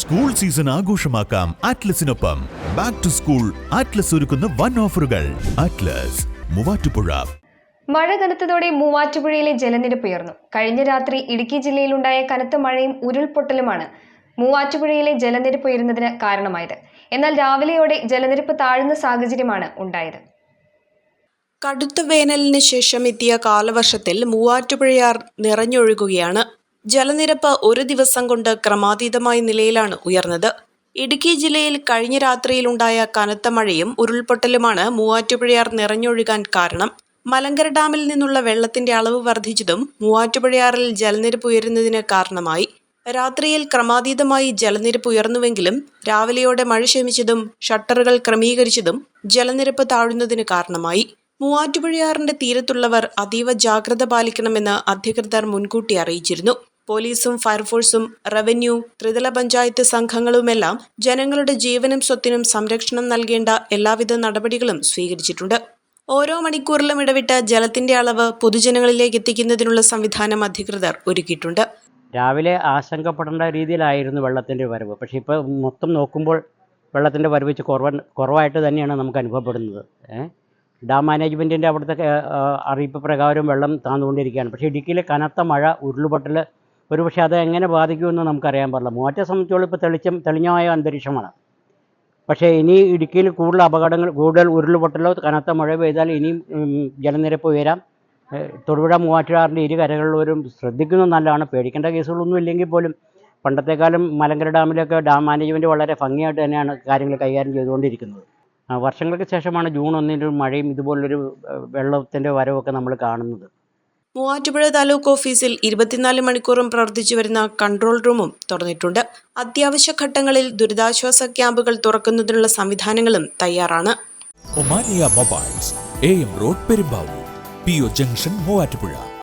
School season ആഘോഷമാക്കാം ആറ്റ്ലസിനൊപ്പം back to school atlas ഒരുക്കുന്ന വൺ ഓഫറുകൾ ആറ്റ്ലസ് മൂവാറ്റുപുഴ. മഴ കനത്തതോടെ മൂവാറ്റുപുഴയിലെ ജലനിരപ്പ് ഉയർന്നു. കഴിഞ്ഞ രാത്രി ഇടുക്കി ജില്ലയിലുണ്ടായ കനത്ത മഴയും ഉരുൾപൊട്ടലുമാണ് മൂവാറ്റുപുഴയിലെ ജലനിരപ്പ് ഉയരുന്നതിന് കാരണമായത്. എന്നാൽ രാവിലെയോടെ ജലനിരപ്പ് താഴ്ന്ന സാഹചര്യമാണ് ഉണ്ടായത്. കടുത്ത വേനലിന് ശേഷം എത്തിയ കാലവർഷത്തിൽ മൂവാറ്റുപുഴയാർ നിറഞ്ഞൊഴുകുകയാണ് ജലനിരപ്പ് ഒരു ദിവസം കൊണ്ട് ക്രമാതീതമായ നിലയിലാണ് ഉയർന്നത്. ഇടുക്കി ജില്ലയിൽ കഴിഞ്ഞ രാത്രിയിലുണ്ടായ കനത്ത മഴയും ഉരുൾപൊട്ടലുമാണ് മൂവാറ്റുപുഴയാർ നിറഞ്ഞൊഴുകാൻ കാരണം. മലങ്കര ഡാമിൽ നിന്നുള്ള വെള്ളത്തിന്റെ അളവ് വർദ്ധിച്ചതും മൂവാറ്റുപുഴയാറിൽ ജലനിരപ്പ് ഉയരുന്നതിന് കാരണമായി. രാത്രിയിൽ ക്രമാതീതമായി ജലനിരപ്പ് ഉയർന്നുവെങ്കിലും രാവിലെയോടെ മഴ ശമിച്ചതും ഷട്ടറുകൾ ക്രമീകരിച്ചതും ജലനിരപ്പ് താഴുന്നതിന് കാരണമായി. മൂവാറ്റുപുഴയാറിന്റെ തീരത്തുള്ളവർ അതീവ ജാഗ്രത പാലിക്കണമെന്ന് അധികൃതർ മുൻകൂട്ടി അറിയിച്ചിരുന്നു. പോലീസും ഫയർഫോഴ്സും റവന്യൂ ത്രിതല പഞ്ചായത്ത് സംഘങ്ങളുമെല്ലാം ജനങ്ങളുടെ ജീവനും സ്വത്തിനും സംരക്ഷണം നൽകേണ്ട എല്ലാവിധ നടപടികളും സ്വീകരിച്ചിട്ടുണ്ട്. ഓരോ മണിക്കൂറിലും ഇടവിട്ട ജലത്തിന്റെ അളവ് പൊതുജനങ്ങളിലേക്ക് എത്തിക്കുന്നതിനുള്ള സംവിധാനം അധികൃതർ ഒരുക്കിയിട്ടുണ്ട്. രാവിലെ ആശങ്കപ്പെടേണ്ട രീതിയിലായിരുന്നു വെള്ളത്തിന്റെ വരവ്. പക്ഷേ ഇപ്പോൾ മൊത്തം നോക്കുമ്പോൾ വെള്ളത്തിന്റെ വരവ് വെച്ച് കുറവ കുറവായിട്ട് തന്നെയാണ് നമുക്ക് അനുഭവപ്പെടുന്നത്? ഡാം മാനേജ്മെന്റിന്റെ അവിടുത്തെ അറിയിപ്പ് പ്രകാരം വെള്ളം താന്നുകൊണ്ടിരിക്കുകയാണ്. പക്ഷേ ഇടുക്കിയിലെ കനത്ത മഴ ഉരുൾപൊട്ടൽ ഒരുപക്ഷെ അത് എങ്ങനെ ബാധിക്കുമെന്ന് നമുക്കറിയാൻ പാടില്ല. മൂവാറ്റെ സംബന്ധിച്ചോളം ഇപ്പോൾ തെളിച്ചം തെളിഞ്ഞമായ അന്തരീക്ഷമാണ്. പക്ഷേ ഇനി ഇടുക്കിയിൽ കൂടുതൽ അപകടങ്ങൾ കൂടുതൽ ഉരുൾപൊട്ടലോ കനത്ത മഴ പെയ്താൽ ഇനിയും ജലനിരപ്പ് ഉയരാം. തൊടുപുഴ മൂവാറ്റുകാറിന്റെ ഇരു കരകളിലും ശ്രദ്ധിക്കുന്നത് നല്ലതാണ്. പേടിക്കേണ്ട കേസുകളൊന്നും ഇല്ലെങ്കിൽ പോലും പണ്ടത്തെക്കാലം മലങ്കര ഡാമിലൊക്കെ ഡാം മാനേജ്മെന്റ് വളരെ ഭംഗിയായിട്ട് തന്നെയാണ് കാര്യങ്ങൾ കൈകാര്യം ചെയ്തുകൊണ്ടിരിക്കുന്നത്. വർഷങ്ങൾക്ക് ശേഷമാണ് ജൂൺ ഒന്നിന്റെ മഴയും ഇതുപോലൊരു വെള്ളത്തിന്റെ വരവൊക്കെ നമ്മൾ കാണുന്നത്. മൂവാറ്റുപുഴ താലൂക്ക് ഓഫീസിൽ ഇരുപത്തിനാല് മണിക്കൂറും പ്രവർത്തിച്ചു വരുന്ന കൺട്രോൾ റൂമും തുറന്നിട്ടുണ്ട്. അത്യാവശ്യ ഘട്ടങ്ങളിൽ ദുരിതാശ്വാസ ക്യാമ്പുകൾ തുറക്കുന്നതിനുള്ള സംവിധാനങ്ങളും തയ്യാറാണ്. Omania mobiles A M road Perumbavoor P O junction Muvattupuzha.